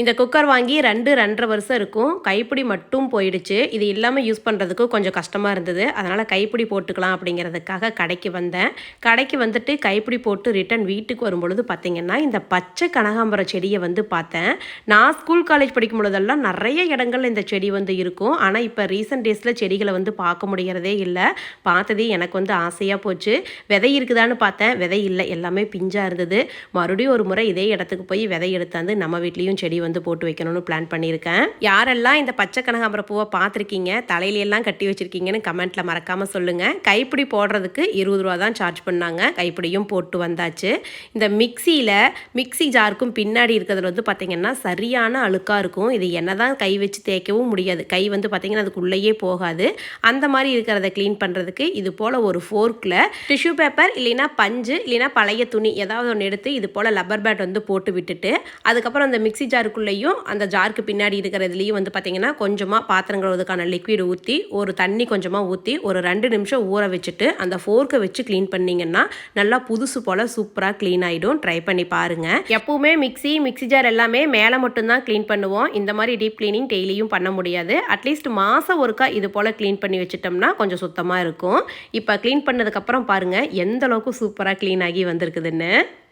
இந்த குக்கர் வாங்கி ரெண்டு ரெண்டரை வருஷம் இருக்கும். கைப்பிடி மட்டும் போயிடுச்சு. இது இல்லாமல் யூஸ் பண்ணுறதுக்கு கொஞ்சம் கஷ்டமாக இருந்தது. அதனால் கைப்பிடி போட்டுக்கலாம் அப்படிங்கிறதுக்காக கடைக்கு வந்தேன். கடைக்கு வந்துட்டு கைப்பிடி போட்டு ரிட்டன் வீட்டுக்கு வரும்பொழுது பார்த்தீங்கன்னா இந்த பச்சை கனகாம்பரம் செடியை வந்து பார்த்தேன். நான் ஸ்கூல் காலேஜ் படிக்கும் பொழுதெல்லாம் நிறைய இடங்கள்ல இந்த செடி வந்து இருக்கும். ஆனால் இப்போ ரீசெண்ட் டேஸில் செடிகளை வந்து பார்க்க முடிகிறதே இல்லை. பார்த்ததே எனக்கு வந்து ஆசையாக போச்சு. விதை இருக்குதான்னு பார்த்தேன். விதை இல்லை. எல்லாமே பிஞ்சாக இருந்தது. மறுபடியும் ஒரு முறை இதே இடத்துக்கு போய் விதை எடுத்தாந்து நம்ம வீட்லேயும் செடி வந்து போட்டு வைக்கணும்னு பிளான் பண்ணியிருக்கேன். யாரெல்லாம் இந்த பச்சை கனகாம்பர பூவை பார்த்துருக்கீங்க தலையிலெல்லாம் கட்டி வச்சிருக்கீங்கன்னு கமெண்ட்ல மறக்காம சொல்லுங்க. கைப்பிடி போடுறதுக்கு இருபது ரூபா தான் சார்ஜ் பண்ணாங்க. கைப்பிடியும் போட்டு வந்தாச்சு. இந்த மிக்சியில் மிக்ஸி ஜாருக்கும் பின்னாடி இருக்கிறதுல வந்து பார்த்தீங்கன்னா சரியான அழுக்காக இருக்கும். இது என்ன தான் கை வச்சு தேய்க்கவும் முடியாது. கை வந்து பார்த்தீங்கன்னா அதுக்குள்ளேயே போகாது. அந்த மாதிரி இருக்கிறத க்ளீன் பண்ணுறதுக்கு இது போல் ஒரு ஃபோர்க்கில் டிஷ்யூ பேப்பர் இல்லைன்னா பஞ்சு இல்லைன்னா பழைய துணி ஏதாவது ஒன்று எடுத்து இது போல் லப்பர் பேட் வந்து போட்டு விட்டுட்டு அதுக்கப்புறம் அந்த மிக்சி ஜாருக்கு ஜாருக்குள்ளேயும் அந்த ஜாருக்கு பின்னாடி இருக்கிறதுலையும் வந்து பார்த்தீங்கன்னா கொஞ்சமாக பாத்திரம் கழுவுறதுக்கான லிக்விட் ஊற்றி ஒரு தண்ணி கொஞ்சமாக ஊற்றி ஒரு ரெண்டு நிமிஷம் ஊற வச்சுட்டு அந்த ஃபோர்க்கை வச்சு க்ளீன் பண்ணிங்கன்னா நல்லா புதுசு போல் சூப்பராக க்ளீன் ஆகிடும் ட்ரை பண்ணி பாருங்கள் எப்போவுமே மிக்ஸி மிக்ஸி ஜார் எல்லாமே மேலே மட்டும்தான் க்ளீன் பண்ணுவோம். இந்த மாதிரி டீப் க்ளீனிங் டெய்லியும் பண்ண முடியாது. அட்லீஸ்ட் மாதம் ஒருக்கா இது போல் க்ளீன் பண்ணி வச்சுட்டோம்னா கொஞ்சம் சுத்தமாக இருக்கும். இப்போ க்ளீன் பண்ணதுக்கப்புறம் பாருங்கள் எந்த அளவுக்கு சூப்பராக க்ளீன் ஆகி வந்திருக்குதுன்னு.